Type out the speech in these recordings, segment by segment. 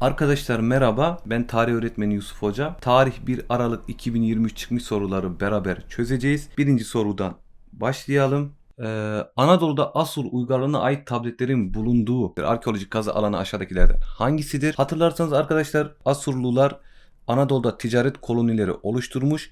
Arkadaşlar merhaba. Ben tarih öğretmeni Yusuf Hoca. Tarih 1 Aralık 2023 çıkmış soruları beraber çözeceğiz. Birinci sorudan başlayalım. Ee, Anadolu'da Asur uygarlığına ait tabletlerin bulunduğu arkeolojik kazı alanı aşağıdakilerden hangisidir? Hatırlarsanız arkadaşlar Asurlular Anadolu'da ticaret kolonileri oluşturmuş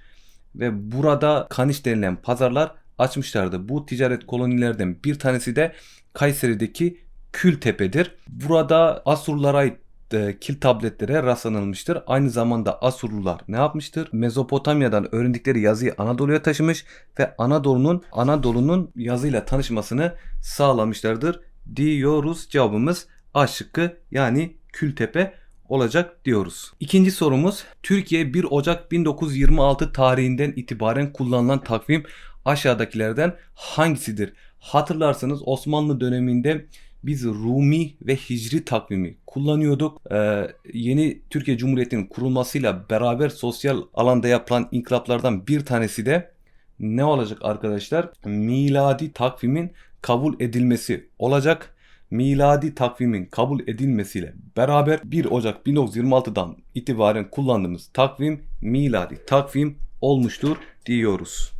ve burada Kaniş denilen pazarlar açmışlardı. Bu ticaret kolonilerden bir tanesi de Kayseri'deki Kültepe'dir. Burada Asurlara ait e, kil tabletlere rastlanılmıştır. Aynı zamanda Asurlular ne yapmıştır? Mezopotamya'dan öğrendikleri yazıyı Anadolu'ya taşımış ve Anadolu'nun Anadolu'nun yazıyla tanışmasını sağlamışlardır diyoruz. Cevabımız A şıkkı yani Kültepe olacak diyoruz. İkinci sorumuz Türkiye 1 Ocak 1926 tarihinden itibaren kullanılan takvim aşağıdakilerden hangisidir? Hatırlarsanız Osmanlı döneminde biz Rumi ve Hicri takvimi kullanıyorduk. Ee, yeni Türkiye Cumhuriyeti'nin kurulmasıyla beraber sosyal alanda yapılan inkılaplardan bir tanesi de ne olacak arkadaşlar? Miladi takvimin kabul edilmesi olacak. Miladi takvimin kabul edilmesiyle beraber 1 Ocak 1926'dan itibaren kullandığımız takvim miladi takvim olmuştur diyoruz.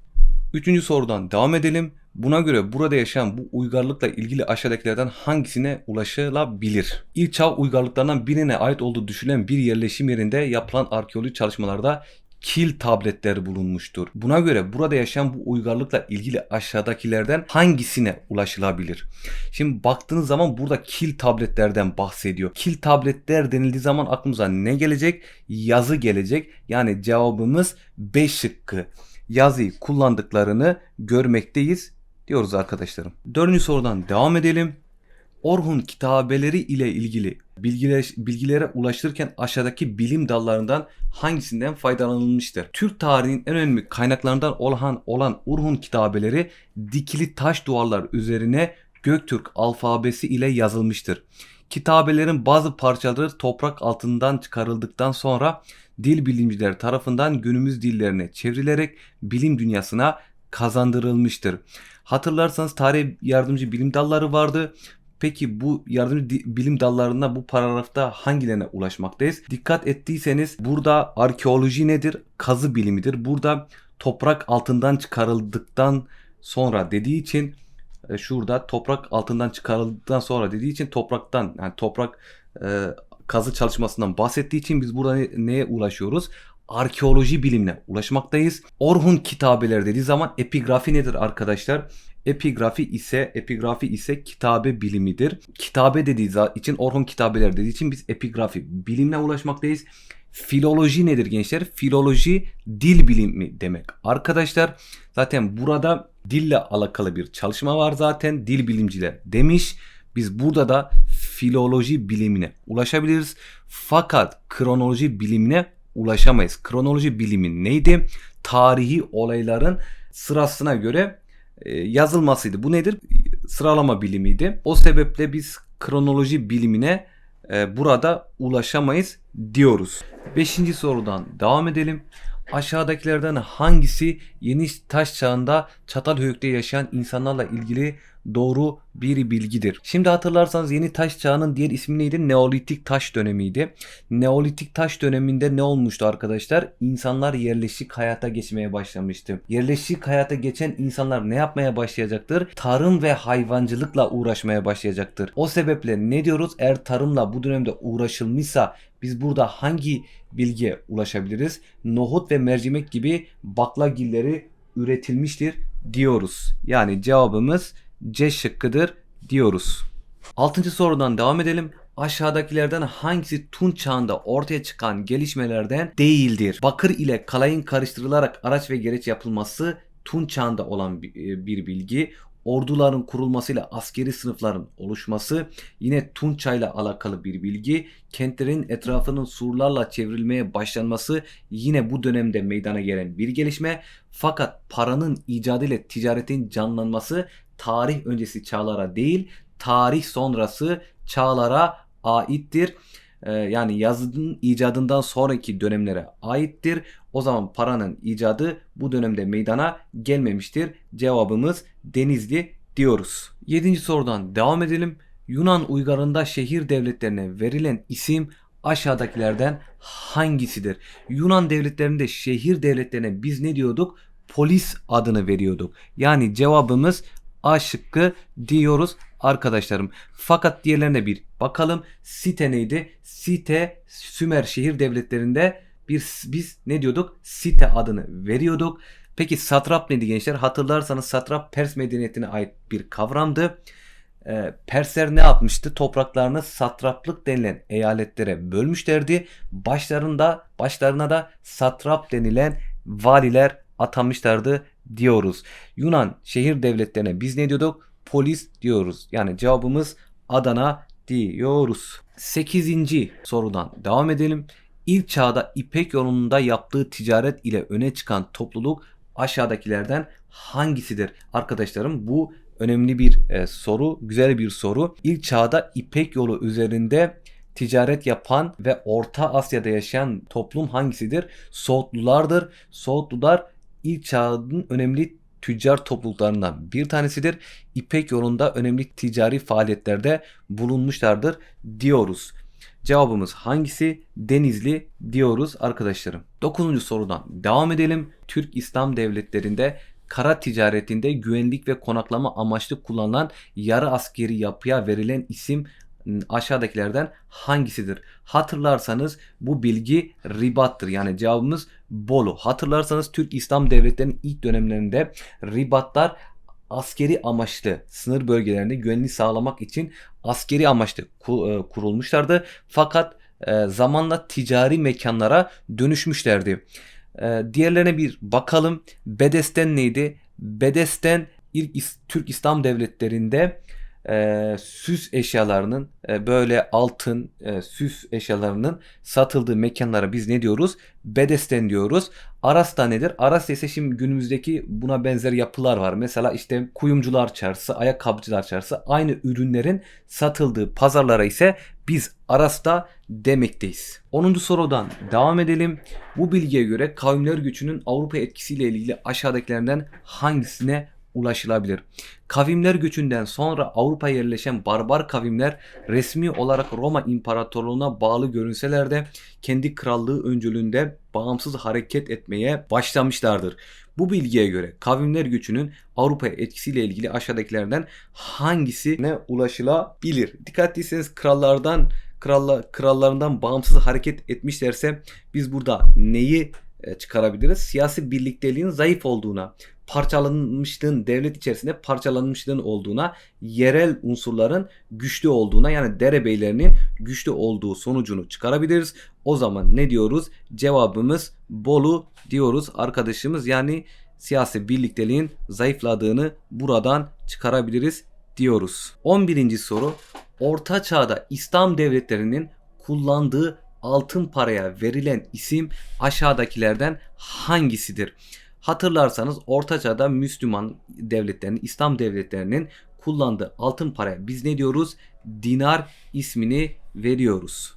Üçüncü sorudan devam edelim. Buna göre burada yaşayan bu uygarlıkla ilgili aşağıdakilerden hangisine ulaşılabilir? İlk çağ uygarlıklarından birine ait olduğu düşünülen bir yerleşim yerinde yapılan arkeolojik çalışmalarda kil tabletleri bulunmuştur. Buna göre burada yaşayan bu uygarlıkla ilgili aşağıdakilerden hangisine ulaşılabilir? Şimdi baktığınız zaman burada kil tabletlerden bahsediyor. Kil tabletler denildiği zaman aklımıza ne gelecek? Yazı gelecek. Yani cevabımız B şıkkı yazıyı kullandıklarını görmekteyiz diyoruz arkadaşlarım. Dördüncü sorudan devam edelim. Orhun kitabeleri ile ilgili bilgiler, bilgilere ulaştırırken aşağıdaki bilim dallarından hangisinden faydalanılmıştır? Türk tarihinin en önemli kaynaklarından olan, olan Orhun kitabeleri dikili taş duvarlar üzerine Göktürk alfabesi ile yazılmıştır. Kitabelerin bazı parçaları toprak altından çıkarıldıktan sonra dil bilimciler tarafından günümüz dillerine çevrilerek bilim dünyasına kazandırılmıştır. Hatırlarsanız tarih yardımcı bilim dalları vardı. Peki bu yardımcı bilim dallarında bu paragrafta hangilerine ulaşmaktayız? Dikkat ettiyseniz burada arkeoloji nedir? Kazı bilimidir. Burada toprak altından çıkarıldıktan sonra dediği için e, şurada toprak altından çıkarıldıktan sonra dediği için topraktan yani toprak e, kazı çalışmasından bahsettiği için biz burada ne, neye ulaşıyoruz? Arkeoloji bilimine ulaşmaktayız. Orhun kitabeler dediği zaman epigrafi nedir arkadaşlar? Epigrafi ise epigrafi ise kitabe bilimidir. Kitabe dediği için Orhun kitabeler dediği için biz epigrafi bilimine ulaşmaktayız. Filoloji nedir gençler? Filoloji dil bilimi demek. Arkadaşlar zaten burada dille alakalı bir çalışma var zaten. Dil bilimciler demiş. Biz burada da filoloji bilimine ulaşabiliriz. Fakat kronoloji bilimine ulaşamayız. Kronoloji bilimi neydi? Tarihi olayların sırasına göre e, yazılmasıydı. Bu nedir? Sıralama bilimiydi. O sebeple biz kronoloji bilimine e, burada ulaşamayız diyoruz. Beşinci sorudan devam edelim. Aşağıdakilerden hangisi yeni taş çağında Çatalhöyük'te yaşayan insanlarla ilgili doğru bir bilgidir? Şimdi hatırlarsanız yeni taş çağının diğer ismi neydi? Neolitik taş dönemiydi. Neolitik taş döneminde ne olmuştu arkadaşlar? İnsanlar yerleşik hayata geçmeye başlamıştı. Yerleşik hayata geçen insanlar ne yapmaya başlayacaktır? Tarım ve hayvancılıkla uğraşmaya başlayacaktır. O sebeple ne diyoruz? Eğer tarımla bu dönemde uğraşılmışsa biz burada hangi bilgiye ulaşabiliriz? Nohut ve mercimek gibi baklagilleri üretilmiştir diyoruz. Yani cevabımız C şıkkıdır diyoruz. Altıncı sorudan devam edelim. Aşağıdakilerden hangisi Tunç çağında ortaya çıkan gelişmelerden değildir? Bakır ile kalayın karıştırılarak araç ve gereç yapılması Tunç çağında olan bir bilgi orduların kurulmasıyla askeri sınıfların oluşması, yine Tunça ile alakalı bir bilgi, kentlerin etrafının surlarla çevrilmeye başlanması yine bu dönemde meydana gelen bir gelişme. Fakat paranın icadı ile ticaretin canlanması tarih öncesi çağlara değil, tarih sonrası çağlara aittir. Ee, yani yazının icadından sonraki dönemlere aittir. O zaman paranın icadı bu dönemde meydana gelmemiştir. Cevabımız Denizli diyoruz. 7. sorudan devam edelim. Yunan uygarında şehir devletlerine verilen isim aşağıdakilerden hangisidir? Yunan devletlerinde şehir devletlerine biz ne diyorduk? Polis adını veriyorduk. Yani cevabımız A şıkkı diyoruz arkadaşlarım. Fakat diğerlerine bir bakalım. Site neydi? Site Sümer şehir devletlerinde bir biz ne diyorduk? Site adını veriyorduk. Peki satrap neydi gençler? Hatırlarsanız satrap Pers medeniyetine ait bir kavramdı. Ee, Persler ne yapmıştı? Topraklarını satraplık denilen eyaletlere bölmüşlerdi. Başlarında başlarına da satrap denilen valiler atamışlardı diyoruz. Yunan şehir devletlerine biz ne diyorduk? Polis diyoruz. Yani cevabımız Adana diyoruz. 8. sorudan devam edelim. İlk çağda İpek yolunda yaptığı ticaret ile öne çıkan topluluk aşağıdakilerden hangisidir? Arkadaşlarım bu önemli bir e, soru, güzel bir soru. İlk çağda İpek yolu üzerinde ticaret yapan ve Orta Asya'da yaşayan toplum hangisidir? Soğutlulardır. Soğutlular ilk çağın önemli tüccar topluluklarından bir tanesidir. İpek yolunda önemli ticari faaliyetlerde bulunmuşlardır diyoruz. Cevabımız hangisi? Denizli diyoruz arkadaşlarım. 9. sorudan devam edelim. Türk İslam devletlerinde kara ticaretinde güvenlik ve konaklama amaçlı kullanılan yarı askeri yapıya verilen isim aşağıdakilerden hangisidir? Hatırlarsanız bu bilgi ribattır. Yani cevabımız Bolu. Hatırlarsanız Türk İslam devletlerinin ilk dönemlerinde ribatlar askeri amaçlı sınır bölgelerinde güvenliği sağlamak için askeri amaçlı e, kurulmuşlardı. Fakat e, zamanla ticari mekanlara dönüşmüşlerdi. E, diğerlerine bir bakalım. Bedesten neydi? Bedesten ilk Türk İslam devletlerinde e, süs eşyalarının e, böyle altın e, süs eşyalarının satıldığı mekanlara biz ne diyoruz? Bedesten diyoruz. Aras da nedir? Aras ise şimdi günümüzdeki buna benzer yapılar var. Mesela işte kuyumcular çarşısı, ayakkabıcılar çarşısı aynı ürünlerin satıldığı pazarlara ise biz Aras'ta demekteyiz. 10. sorudan devam edelim. Bu bilgiye göre kavimler göçünün Avrupa etkisiyle ilgili aşağıdakilerden hangisine ulaşılabilir? Kavimler göçünden sonra Avrupa'ya yerleşen barbar kavimler resmi olarak Roma İmparatorluğu'na bağlı görünseler de kendi krallığı öncülüğünde bağımsız hareket etmeye başlamışlardır. Bu bilgiye göre kavimler göçünün Avrupa'ya etkisiyle ilgili aşağıdakilerden hangisine ulaşılabilir? Dikkatliyseniz krallardan kralla, krallarından bağımsız hareket etmişlerse biz burada neyi çıkarabiliriz? Siyasi birlikteliğin zayıf olduğuna, parçalanmışlığın devlet içerisinde parçalanmışlığın olduğuna, yerel unsurların güçlü olduğuna yani derebeylerinin güçlü olduğu sonucunu çıkarabiliriz. O zaman ne diyoruz? Cevabımız Bolu diyoruz arkadaşımız. Yani siyasi birlikteliğin zayıfladığını buradan çıkarabiliriz diyoruz. 11. soru. Orta Çağ'da İslam devletlerinin kullandığı altın paraya verilen isim aşağıdakilerden hangisidir? Hatırlarsanız Orta Çağ'da Müslüman devletlerinin, İslam devletlerinin kullandığı altın paraya biz ne diyoruz? Dinar ismini veriyoruz.